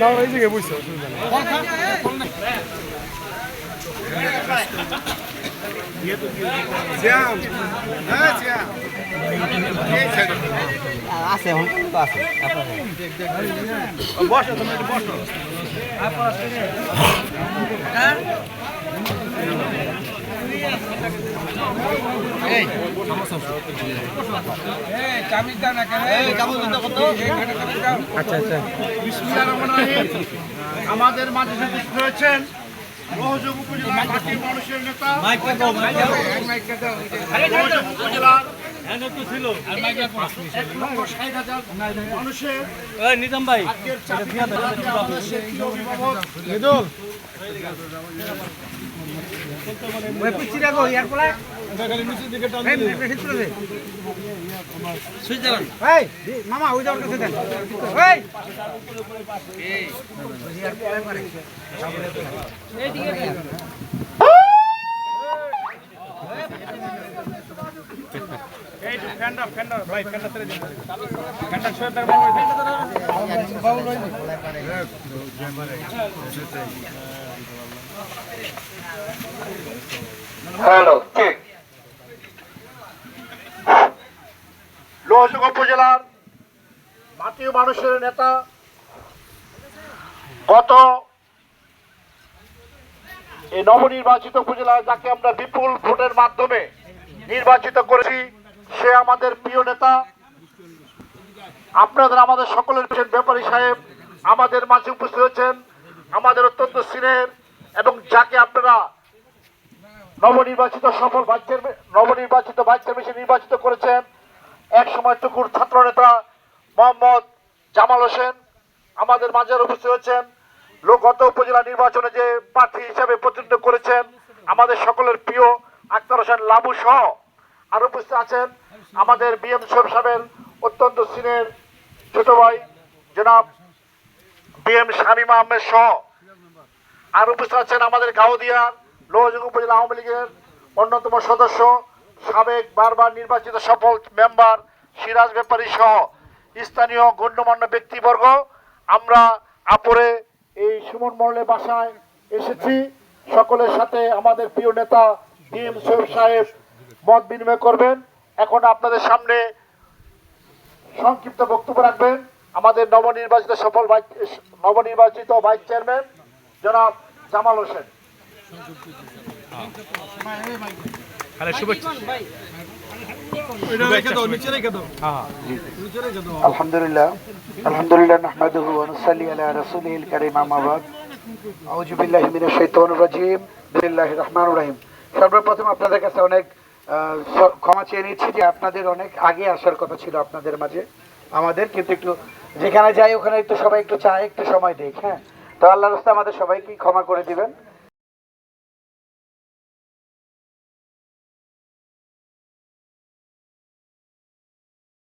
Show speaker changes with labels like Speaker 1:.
Speaker 1: না ওরা এই জায়গায় অসুবিধা
Speaker 2: আছে এখন কিন্তু আছে আচ্ছা আচ্ছা
Speaker 3: আমাদের মাঝে উপস্থিত রয়েছেন মহযোগ উপজেলা মানুষের নেতা। উপজেলার
Speaker 1: নিজাম ভাই।
Speaker 3: অভিভাবক
Speaker 2: মামা ওই যাওয়ার কাছে দেন।
Speaker 3: হ্যালো উপজেলার মাটি মানুষের নেতা গত এই নবনির্বাচিত উপজেলায় যাকে আমরা বিপুল ভোটের মাধ্যমে নির্বাচিত করেছি সে আমাদের প্রিয় নেতা। আপনাদের, আমাদের সকলের ব্যাপারী সাহেব আমাদের মাঝে উপস্থিত হয়েছেন, আমাদের অত্যন্ত সিনের এবং যাকে আপনারা নবনির্বাচিত সফল চেয়ারম্যান নবনির্বাচিত ভাইস চেয়ারম্যান নির্বাচিত করেছেন এক সময় টুকুর ছাত্র নেতা মোহাম্মদ জামাল হোসেন আমাদের মাঝে উপস্থিত হয়েছেন। গত উপজেলা নির্বাচনে যে প্রার্থী হিসাবে প্রতিনিধিত্ব করেছেন, আমাদের সকলের প্রিয় আক্তার হোসেন লাবু সহ আর উপস্থিত আছেন আমাদের বিএম সোহেব সাহেবের অত্যন্ত সিনের ছোট ভাই, জনাব বিএম শামীমা আহমেদ সহ। আর উপস্থিত আছেন আমাদের গাউদিয়ার লোহযোগ উপজেলা আওয়ামী লীগের অন্যতম সদস্য, সাবেক বারবার নির্বাচিত সফল মেম্বার, সিরাজ ব্যাপারী সহ স্থানীয় গণ্যমান্য ব্যক্তিবর্গ। আমরা আপরে এই সুমন মহলের বাসায় এসেছি। সকলের সাথে আমাদের প্রিয় নেতা ডিএম সোহেব সাহেব মত বিনিময় করবেন। এখন আপনাদের সামনে সংক্ষিপ্ত বক্তব্য রাখবেন। আমাদের নবনির্বাচিত সফল নবনির্বাচিত ভাইস চেয়ারম্যান জনাব জামাল হোসেন।
Speaker 4: আলহামদুলিল্লাহ। আলহামদুলিল্লাহ নাহমাদুহু ওয়া নুসাল্লি আলা রাসূলিল কারীম আম্মা বাদ। আউযু বিল্লাহি মিনাশ শাইতানির রাজীম। বিসমিল্লাহির রহমানির রহিম। সর্বপ্রথম আপনাদের কাছে অনেক ক্ষমা চেয়ে নিচ্ছি যে আপনাদের অনেক আগে আসার কথা ছিল আপনাদের মাঝে, আমাদের, কিন্তু একটু যেখানে যাই ওখানে একটু সবাই একটু চায়, একটু সময় দিক হ্যাঁ? তো আল্লাহ রাস্তা আমাদের সবাইকে ক্ষমা করে দিবেন।